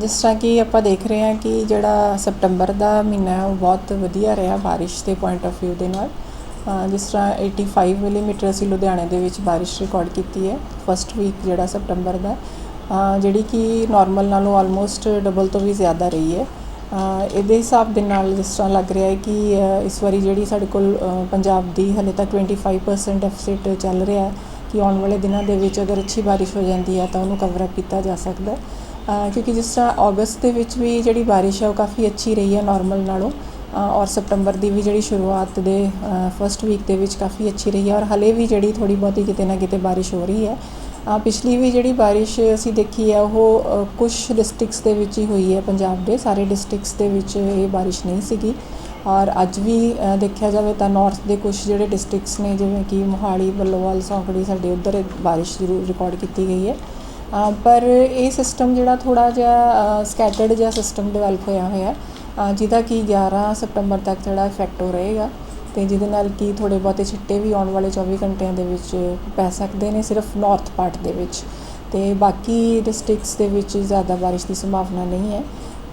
ਜਿਸ ਤਰ੍ਹਾਂ ਕਿ ਆਪਾਂ ਦੇਖ ਰਹੇ ਹਾਂ ਕਿ ਜਿਹੜਾ ਸਪਟੰਬਰ ਦਾ ਮਹੀਨਾ ਹੈ, ਉਹ ਬਹੁਤ ਵਧੀਆ ਰਿਹਾ ਬਾਰਿਸ਼ ਦੇ ਪੁਆਇੰਟ ਆਫ ਵਿਊ ਦੇ ਨਾਲ। ਜਿਸ ਤਰ੍ਹਾਂ 85 ਮਿਲੀਮੀਟਰ ਅਸੀਂ ਲੁਧਿਆਣੇ ਦੇ ਵਿੱਚ ਬਾਰਿਸ਼ ਰਿਕਾਰਡ ਕੀਤੀ ਹੈ ਫਸਟ ਵੀਕ ਜਿਹੜਾ ਸਪਟੰਬਰ ਦਾ। ਜਿਹੜੀ ਕਿ ਨਾਰਮਲ ਨਾਲੋਂ ਆਲਮੋਸਟ ਡਬਲ ਤੋਂ ਵੀ ਜ਼ਿਆਦਾ ਰਹੀ ਹੈ। ਇਹਦੇ ਹਿਸਾਬ ਦੇ ਨਾਲ ਜਿਸ ਤਰ੍ਹਾਂ ਲੱਗ ਰਿਹਾ ਹੈ ਕਿ ਇਸ ਵਾਰੀ ਜਿਹੜੀ ਸਾਡੇ ਕੋਲ ਪੰਜਾਬ ਦੀ ਹਲੇ ਤੱਕ 25% ਡੈਫਿਸਿਟ ਚੱਲ ਰਿਹਾ ਹੈ ਕਿ ਆਉਣ ਵਾਲੇ ਦਿਨਾਂ ਦੇ ਵਿੱਚ ਅਗਰ ਅੱਛੀ ਬਾਰਿਸ਼ ਹੋ ਜਾਂਦੀ ਹੈ ਤਾਂ ਉਹਨੂੰ ਕਵਰ ਅਪ ਕੀਤਾ ਜਾ ਸਕਦਾ ਹੈ। ਕਿਉਂਕਿ ਜਿਸ ਤਰ੍ਹਾਂ ਅਗਸਤ ਦੇ ਵਿੱਚ ਵੀ ਜਿਹੜੀ ਬਾਰਿਸ਼ ਹੈ ਉਹ ਕਾਫੀ ਅੱਛੀ ਰਹੀ ਹੈ ਨਾਰਮਲ ਨਾਲੋਂ। ਔਰ ਸਤੰਬਰ ਦੀ ਵੀ ਜਿਹੜੀ ਸ਼ੁਰੂਆਤ ਦੇ ਫਸਟ ਵੀਕ ਦੇ ਵਿੱਚ ਕਾਫੀ ਅੱਛੀ ਰਹੀ ਹੈ ਔਰ ਹਲੇ ਵੀ ਜਿਹੜੀ ਥੋੜੀ ਬਹੁਤੀ ਕਿਤੇ ਨਾ ਕਿਤੇ ਬਾਰਿਸ਼ ਹੋ ਰਹੀ ਹੈ ਅਹ, ਪਿਛਲੀ ਵੀ ਜਿਹੜੀ ਬਾਰਿਸ਼ ਅਸੀਂ ਦੇਖੀ ਹੈ ਉਹ ਕੁਝ ਡਿਸਟ੍ਰਿਕਟਸ ਦੇ ਵਿੱਚ ਹੀ ਹੋਈ ਹੈ ਪੰਜਾਬ ਦੇ। ਸਾਰੇ ਡਿਸਟ੍ਰਿਕਟਸ ਦੇ ਵਿੱਚ ਇਹ ਬਾਰਿਸ਼ ਨਹੀਂ ਸੀਗੀ। ਔਰ ਅੱਜ ਵੀ ਦੇਖਿਆ ਜਾਵੇ ਤਾਂ ਨਾਰਥ ਦੇ ਕੁਝ ਜਿਹੜੇ ਡਿਸਟ੍ਰਿਕਟਸ ਨੇ, ਜਿਵੇਂ ਕਿ ਮੋਹਾਲੀ ਬੱਲੋਵਾਲ ਸੌਂਕੜੀ, ਸਾਡੇ ਉੱਧਰ ਬਾਰਿਸ਼ ਜ਼ਰੂਰ ਰਿਕਾਰਡ ਕੀਤੀ ਗਈ ਹੈ। ਪਰ ਇਹ ਸਿਸਟਮ ਜਿਹੜਾ ਥੋੜਾ ਜਿਹਾ ਸਕੈਟਰਡ ਜਿਹਾ ਸਿਸਟਮ ਡਿਵੈਲਪ ਹੋਇਆ ਹੋਇਆ ਜਿਹਦਾ ਕਿ 11 ਸਤੰਬਰ ਤੱਕ ਜਿਹੜਾ ਇਫੈਕਟ ਹੋ ਰਹੇਗਾ, ਤੇ ਜਿਹਦੇ ਨਾਲ ਕਿ ਥੋੜੇ ਬਹੁਤੇ ਛਿੱਟੇ ਵੀ ਆਉਣ ਵਾਲੇ 24 ਘੰਟਿਆਂ ਦੇ ਵਿੱਚ ਪੈ ਸਕਦੇ ਨੇ ਸਿਰਫ ਨਾਰਥ ਪਾਰਟ ਦੇ ਵਿੱਚ। ਤੇ ਬਾਕੀ ਡਿਸਟ੍ਰਿਕਟਸ ਦੇ ਵਿੱਚ ਜ਼ਿਆਦਾ ਬਾਰਿਸ਼ ਦੀ ਸੰਭਾਵਨਾ ਨਹੀਂ ਹੈ।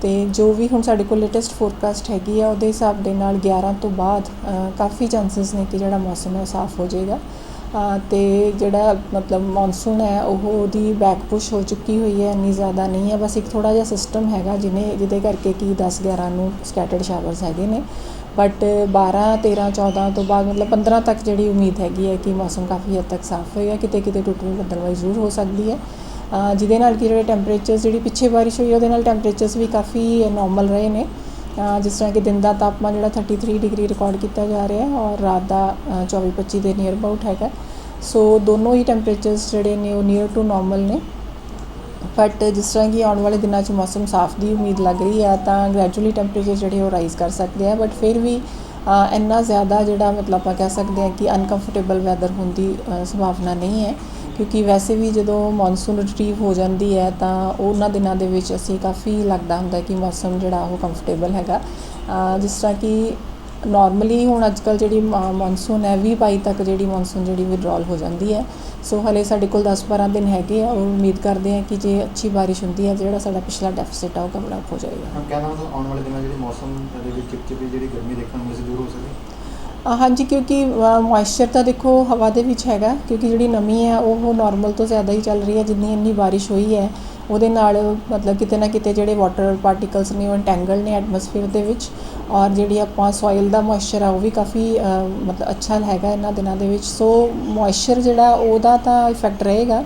ਤੇ ਜੋ ਵੀ ਹੁਣ ਸਾਡੇ ਕੋਲ ਲੇਟੈਸਟ ਫੋਰਕਾਸਟ ਹੈਗੀ ਆ, ਉਹਦੇ ਹਿਸਾਬ ਦੇ ਨਾਲ 11 ਤੋਂ ਬਾਅਦ ਕਾਫੀ ਚਾਂਸਸ ਨੇ ਕਿ ਜਿਹੜਾ ਮੌਸਮ ਹੈ ਉਹ ਸਾਫ਼ ਹੋ ਜਾਏਗਾ। ਅਤੇ ਜਿਹੜਾ ਮਤਲਬ ਮੌਨਸੂਨ ਹੈ ਉਹ ਉਹਦੀ ਬੈਕ ਪੁਸ਼ ਹੋ ਚੁੱਕੀ ਹੋਈ ਹੈ, ਇੰਨੀ ਜ਼ਿਆਦਾ ਨਹੀਂ ਹੈ। ਬਸ ਇੱਕ ਥੋੜ੍ਹਾ ਜਿਹਾ ਸਿਸਟਮ ਹੈਗਾ ਜਿਹਨੇ ਜਿਹਦੇ ਕਰਕੇ ਕਿ 10 11 ਨੂੰ ਸਕੈਟਰਡ ਸ਼ਾਵਰਸ ਹੈਗੇ ਨੇ। ਬਟ 12 13 14 ਤੋਂ ਬਾਅਦ, ਮਤਲਬ 15 ਤੱਕ ਜਿਹੜੀ ਉਮੀਦ ਹੈਗੀ ਹੈ ਕਿ ਮੌਸਮ ਕਾਫੀ ਹੱਦ ਤੱਕ ਸਾਫ਼ ਹੋਏਗਾ, ਕਿਤੇ ਕਿਤੇ ਟੁੱਟਵੀਂ ਬੱਦਲਵਾਈ ਜ਼ਰੂਰ ਹੋ ਸਕਦੀ ਹੈ। ਜਿਹਦੇ ਨਾਲ ਕਿ ਜਿਹੜੇ ਟੈਂਪਰੇਚਰ ਜਿਹੜੀ ਪਿੱਛੇ ਬਾਰਿਸ਼ ਹੋਈ ਉਹਦੇ ਨਾਲ ਟੈਂਪਰੇਚਰਸ ਵੀ ਕਾਫੀ ਨਾਰਮਲ ਰਹੇ ਨੇ। ਜਿਸ ਤਰ੍ਹਾਂ ਕਿ ਦਿਨ ਦਾ ਤਾਪਮਾਨ ਜਿਹੜਾ 33 ਡਿਗਰੀ ਰਿਕਾਰਡ ਕੀਤਾ ਜਾ ਰਿਹਾ ਹੈ ਔਰ ਰਾਤ ਦਾ 24 25 ਦੇ ਨੀਅਰ ਅਬਾਊਟ ਹੈਗਾ। ਸੋ ਦੋਨੋਂ ਹੀ ਟੈਂਪਰੇਚਰਸ ਜਿਹੜੇ ਨੇ ਉਹ ਨੀਅਰ ਟੂ ਨਾਰਮਲ ਨੇ। ਬਟ ਜਿਸ ਤਰ੍ਹਾਂ ਕਿ ਆਉਣ ਵਾਲੇ ਦਿਨਾਂ 'ਚ ਮੌਸਮ ਸਾਫ਼ ਦੀ ਉਮੀਦ ਲੱਗ ਰਹੀ ਹੈ, ਤਾਂ ਗ੍ਰੈਜੂਅਲੀ ਟੈਂਪਰੇਚਰ ਜਿਹੜੇ ਉਹ ਰਾਈਜ਼ ਕਰ ਸਕਦੇ ਆ ਬਟ ਫਿਰ ਵੀ ਇੰਨਾ ਜ਼ਿਆਦਾ ਜਿਹੜਾ ਮਤਲਬ ਆਪਾਂ ਕਹਿ ਸਕਦੇ ਹਾਂ ਕਿ ਅਨਕੰਫਰਟੇਬਲ ਵੈਦਰ ਹੋਣ ਦੀ ਸੰਭਾਵਨਾ ਨਹੀਂ ਹੈ। ਕਿਉਂਕਿ ਵੈਸੇ ਵੀ ਜਦੋਂ ਮੌਨਸੂਨ ਰਿਟਰੀਵ ਹੋ ਜਾਂਦੀ ਹੈ ਤਾਂ ਉਹਨਾਂ ਦਿਨਾਂ ਦੇ ਵਿੱਚ ਅਸੀਂ ਕਾਫੀ ਲੱਗਦਾ ਹੁੰਦਾ ਕਿ ਮੌਸਮ ਜਿਹੜਾ ਉਹ ਕੰਫਰਟੇਬਲ ਹੈਗਾ। ਜਿਸ ਤਰ੍ਹਾਂ ਕਿ ਨਾਰਮਲੀ ਹੁਣ ਅੱਜਕੱਲ ਜਿਹੜੀ ਮੌਨਸੂਨ ਹੈ 20 ਬਾਈ ਤੱਕ ਜਿਹੜੀ ਮੌਨਸੂਨ ਜਿਹੜੀ ਵਿਡਰਾਲ ਹੋ ਜਾਂਦੀ ਹੈ। ਸੋ ਹਲੇ ਸਾਡੇ ਕੋਲ 10 12 ਦਿਨ ਹੈਗੇ ਆ ਔਰ ਉਮੀਦ ਕਰਦੇ ਹਾਂ ਕਿ ਜੇ ਅੱਛੀ ਬਾਰਿਸ਼ ਹੁੰਦੀ ਹੈ, ਜਿਹੜਾ ਸਾਡਾ ਪਿਛਲਾ ਡੈਫਿਸਿਟ ਆ, ਉਹ ਕਵਰ ਅਪ ਹੋ ਜਾਏਗਾ। ਮੈਂ ਕਹਿਣਾ ਮਤਲਬ ਆਉਣ ਵਾਲੇ ਦਿਨਾਂ ਜਿਹੜੇ ਮੌਸਮ ਦੇ ਵਿੱਚ ਚਿਪਚਿਪੀ ਜਿਹੜੀ ਗਰਮੀ ਦੇਖਣ ਨੂੰ ਮਿਲਦੀ ਹਾਂਜੀ, ਕਿਉਂਕਿ ਮੋਇਸਚਰ ਤਾਂ ਦੇਖੋ ਹਵਾ ਦੇ ਵਿੱਚ ਹੈਗਾ, ਕਿਉਂਕਿ ਜਿਹੜੀ ਨਮੀ ਹੈ, ਉਹ ਨਾਰਮਲ ਤੋਂ ਜ਼ਿਆਦਾ ਹੀ ਚੱਲ ਰਹੀ ਹੈ, ਜਿੰਨੀ ਇੰਨੀ ਬਾਰਿਸ਼ ਹੋਈ ਹੈ। ਉਹਦੇ ਨਾਲ ਮਤਲਬ ਕਿਤੇ ਨਾ ਕਿਤੇ ਜਿਹੜੇ ਵਾਟਰ ਪਾਰਟੀਕਲਸ ਨੇ, ਉਹ ਇੰਟੈਂਗਲ ਨੇ ਐਟਮੋਸਫੇਅਰ ਦੇ ਵਿੱਚ ਔਰ ਜਿਹੜੀ ਆਪਾਂ ਸੋਇਲ ਦਾ ਮੋਇਸਚਰ ਆ, ਉਹ ਵੀ ਕਾਫੀ ਮਤਲਬ ਅੱਛਾ ਹੈਗਾ ਇਹਨਾਂ ਦਿਨਾਂ ਦੇ ਵਿੱਚ। ਸੋ ਮੋਇਸਚਰ ਜਿਹੜਾ, ਉਹਦਾ ਤਾਂ ਇਫੈਕਟ ਰਹੇਗਾ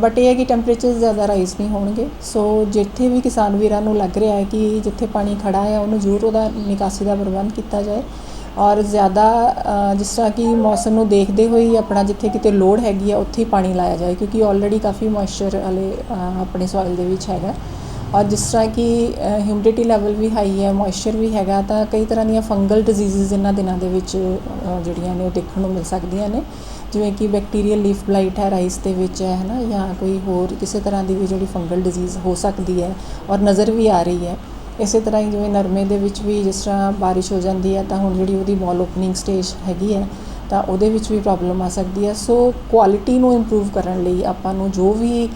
ਬਟ ਇਹ ਹੈ ਕਿ ਟੈਂਪਰੇਚਰ ਜ਼ਿਆਦਾ ਰਾਈਜ਼ ਨਹੀਂ ਹੋਣਗੇ। ਸੋ ਜਿੱਥੇ ਵੀ ਕਿਸਾਨ ਵੀਰਾਂ ਨੂੰ ਲੱਗ ਰਿਹਾ ਹੈ ਕਿ ਜਿੱਥੇ ਪਾਣੀ ਖੜਾ ਹੈ, ਉਹਨੂੰ ਜ਼ਰੂਰ ਉਹਦਾ ਨਿਕਾਸੀ ਦਾ ਪ੍ਰਬੰਧ ਕੀਤਾ ਜਾਏ। ਔਰ ਜ਼ਿਆਦਾ ਜਿਸ ਤਰ੍ਹਾਂ ਕਿ ਮੌਸਮ ਨੂੰ ਦੇਖਦੇ ਹੋਏ ਹੀ ਆਪਣਾ ਜਿੱਥੇ ਕਿਤੇ ਲੋੜ ਹੈਗੀ ਆ, ਉੱਥੇ ਹੀ ਪਾਣੀ ਲਾਇਆ ਜਾਏ, ਕਿਉਂਕਿ ਆਲਰੇਡੀ ਕਾਫੀ ਮੋਇਸਚਰ ਵਾਲੇ ਆਪਣੇ ਸੋਇਲ ਦੇ ਵਿੱਚ ਹੈਗਾ। ਔਰ ਜਿਸ ਤਰ੍ਹਾਂ ਕਿ ਹਿਊਮਿਡਿਟੀ ਲੈਵਲ ਵੀ ਹਾਈ ਹੈ ਮੋਇਸਚਰ ਵੀ ਹੈਗਾ, ਤਾਂ ਕਈ ਤਰ੍ਹਾਂ ਦੀਆਂ ਫੰਗਲ ਡਿਜ਼ੀਜ਼ਸ ਇਹਨਾਂ ਦਿਨਾਂ ਦੇ ਵਿੱਚ ਜਿਹੜੀਆਂ ਨੇ ਉਹ ਦੇਖਣ ਨੂੰ ਮਿਲ ਸਕਦੀਆਂ ਨੇ। ਜਿਵੇਂ ਕਿ ਬੈਕਟੀਰੀਅਲ ਲੀਫ ਬਲਾਈਟ ਹੈ ਰਾਈਸ ਦੇ ਵਿੱਚ ਹੈ, ਹਨਾ, ਜਾਂ ਕੋਈ ਹੋਰ ਕਿਸੇ ਤਰ੍ਹਾਂ ਦੀ ਵੀ ਜਿਹੜੀ ਫੰਗਲ ਡਿਜ਼ੀਜ਼ ਹੋ ਸਕਦੀ ਹੈ, ਔਰ ਨਜ਼ਰ ਵੀ ਆ ਰਹੀ ਹੈ। ਇਸੇ ਤਰ੍ਹਾਂ ਹੀ ਜਿਵੇਂ ਨਰਮੇ ਦੇ ਵਿੱਚ ਵੀ ਜਿਸ ਤਰ੍ਹਾਂ ਬਾਰਿਸ਼ ਹੋ ਜਾਂਦੀ ਹੈ ਤਾਂ ਹੁਣ ਜਿਹੜੀ ਉਹਦੀ ਬੋਲ ਓਪਨਿੰਗ ਸਟੇਜ ਹੈਗੀ ਹੈ, ਤਾਂ ਉਹਦੇ ਵਿੱਚ ਵੀ ਪ੍ਰੋਬਲਮ ਆ ਸਕਦੀ ਹੈ। ਸੋ ਕੁਆਲਿਟੀ ਨੂੰ ਇੰਪਰੂਵ ਕਰਨ ਲਈ ਆਪਾਂ ਨੂੰ ਜੋ ਵੀ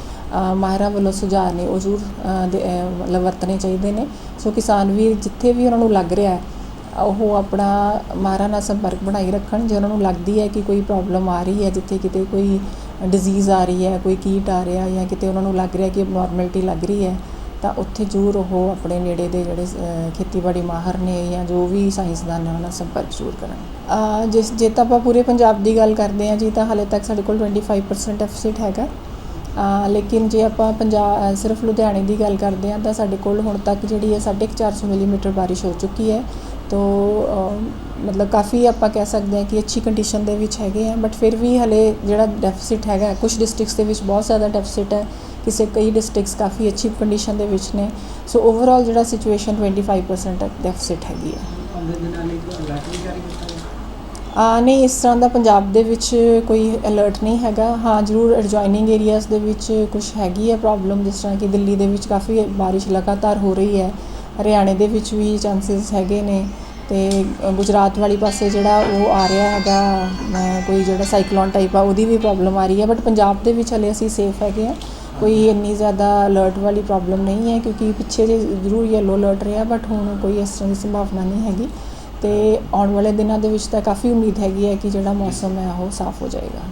ਮਾਹਰਾਂ ਵੱਲੋਂ ਸੁਝਾਅ ਨੇ ਉਹ ਜ਼ਰੂਰ ਦੇ- ਮਤਲਬ ਵਰਤਣੇ ਚਾਹੀਦੇ ਨੇ। ਸੋ ਕਿਸਾਨ ਵੀਰ ਜਿੱਥੇ ਵੀ ਉਹਨਾਂ ਨੂੰ ਲੱਗ ਰਿਹਾ ਹੈ, ਉਹ ਆਪਣਾ ਮਾਹਰਾਂ ਨਾਲ ਸੰਪਰਕ ਬਣਾਈ ਰੱਖਣ। ਜੇ ਉਹਨਾਂ ਨੂੰ ਲੱਗਦੀ ਹੈ ਕਿ ਕੋਈ ਪ੍ਰੋਬਲਮ ਆ ਰਹੀ ਹੈ, ਜਿੱਥੇ ਕਿਤੇ ਕੋਈ ਡਿਜ਼ੀਜ਼ ਆ ਰਹੀ ਹੈ, ਕੋਈ ਕੀਟ ਆ ਰਿਹਾ ਜਾਂ ਕਿਤੇ ਉਹਨਾਂ ਨੂੰ ਲੱਗ ਰਿਹਾ ਕਿ ਅਬਨੋਰਮੈਲਿਟੀ ਲੱਗ ਰਹੀ ਹੈ ਤਾਂ ਉੱਥੇ ਜ਼ਰੂਰ ਉਹ ਆਪਣੇ ਨੇੜੇ ਦੇ ਜਿਹੜੇ ਖੇਤੀਬਾੜੀ ਮਾਹਰ ਨੇ ਜਾਂ ਜੋ ਵੀ ਸਾਇੰਸਦਾਨ ਨੇ ਉਹਨਾਂ ਨਾਲ ਸੰਪਰਕ ਜ਼ਰੂਰ ਕਰਨ। ਜਿਸ, ਜੇ ਤਾਂ ਆਪਾਂ ਪੂਰੇ ਪੰਜਾਬ ਦੀ ਗੱਲ ਕਰਦੇ ਹਾਂ ਜੀ, ਤਾਂ ਹਾਲੇ ਤੱਕ ਸਾਡੇ ਕੋਲ 25% ਡੈਫਿਸਿਟ ਹੈਗਾ। ਲੇਕਿਨ ਜੇ ਆਪਾਂ ਪੰਜਾਬ ਸਿਰਫ ਲੁਧਿਆਣੇ ਦੀ ਗੱਲ ਕਰਦੇ ਹਾਂ, ਤਾਂ ਸਾਡੇ ਕੋਲ ਹੁਣ ਤੱਕ ਜਿਹੜੀ ਹੈ 450 ਮਿਲੀਮੀਟਰ ਬਾਰਿਸ਼ ਹੋ ਚੁੱਕੀ ਹੈ। ਤੋ ਮਤਲਬ ਕਾਫੀ ਆਪਾਂ ਕਹਿ ਸਕਦੇ ਹਾਂ ਕਿ ਅੱਛੀ ਕੰਡੀਸ਼ਨ ਦੇ ਵਿੱਚ ਹੈਗੇ ਆ ਬਟ ਫਿਰ ਵੀ ਹਲੇ ਜਿਹੜਾ ਡੈਫਿਸਿਟ ਹੈਗਾ ਕੁਝ ਡਿਸਟ੍ਰਿਕਟਸ ਦੇ ਵਿੱਚ ਬਹੁਤ ਜ਼ਿਆਦਾ ਡੈਫਿਸਿਟ ਹੈ। ਕਿਸੇ ਕਈ ਡਿਸਟ੍ਰਿਕਟਸ ਕਾਫੀ ਅੱਛੀ ਕੰਡੀਸ਼ਨ ਦੇ ਵਿੱਚ ਨੇ। ਸੋ ਓਵਰਆਲ ਜਿਹੜਾ ਸਿਚੁਏਸ਼ਨ 25% ਡੈਫਿਸਿਟ ਹੈਗੀ ਹੈ ਆ ਨਹੀਂ ਇਸ ਤਰ੍ਹਾਂ ਦਾ ਪੰਜਾਬ ਦੇ ਵਿੱਚ ਕੋਈ ਅਲਰਟ ਨਹੀਂ ਹੈਗਾ। ਹਾਂ ਜ਼ਰੂਰ ਐਡਜੋਇਨਿੰਗ ਏਰੀਆਜ਼ ਦੇ ਵਿੱਚ ਕੁਝ ਹੈਗੀ ਹੈ ਪ੍ਰੋਬਲਮ ਜਿਸ ਤਰ੍ਹਾਂ ਕਿ ਦਿੱਲੀ ਦੇ ਵਿੱਚ ਕਾਫੀ ਬਾਰਿਸ਼ ਲਗਾਤਾਰ ਹੋ ਰਹੀ ਹੈ। ਹਰਿਆਣੇ ਦੇ ਵਿੱਚ ਵੀ ਚਾਂਸਸ ਹੈਗੇ ਨੇ ਤੇ ਗੁਜਰਾਤ ਵਾਲੀ ਪਾਸੇ ਜਿਹੜਾ ਉਹ ਆ ਰਿਹਾ ਹੈਗਾ ਕੋਈ ਜਿਹੜਾ ਸਾਈਕਲੋਨ ਟਾਈਪ ਆ ਉਹਦੀ ਵੀ ਪ੍ਰੋਬਲਮ ਆ ਰਹੀ ਹੈ। ਬਟ ਪੰਜਾਬ ਦੇ ਵਿੱਚ ਹਲੇ ਅਸੀਂ ਸੇਫ ਹੈਗੇ ਆ। ਕੋਈ ਇੰਨੀ ਜ਼ਿਆਦਾ ਅਲਰਟ ਵਾਲੀ ਪ੍ਰੋਬਲਮ ਨਹੀਂ ਹੈ ਕਿਉਂਕਿ ਪਿੱਛੇ ਜੇ ਜ਼ਰੂਰ ਯੈਲੋ ਅਲਰਟ ਰਿਹਾ ਬਟ ਹੁਣ ਕੋਈ ਇਸ ਤਰ੍ਹਾਂ ਦੀ ਸੰਭਾਵਨਾ ਨਹੀਂ ਹੈਗੀ। ਅਤੇ ਆਉਣ ਵਾਲੇ ਦਿਨਾਂ ਦੇ ਵਿੱਚ ਤਾਂ ਕਾਫੀ ਉਮੀਦ ਹੈਗੀ ਹੈ ਕਿ ਜਿਹੜਾ ਮੌਸਮ ਹੈ ਉਹ ਸਾਫ਼ ਹੋ ਜਾਏਗਾ।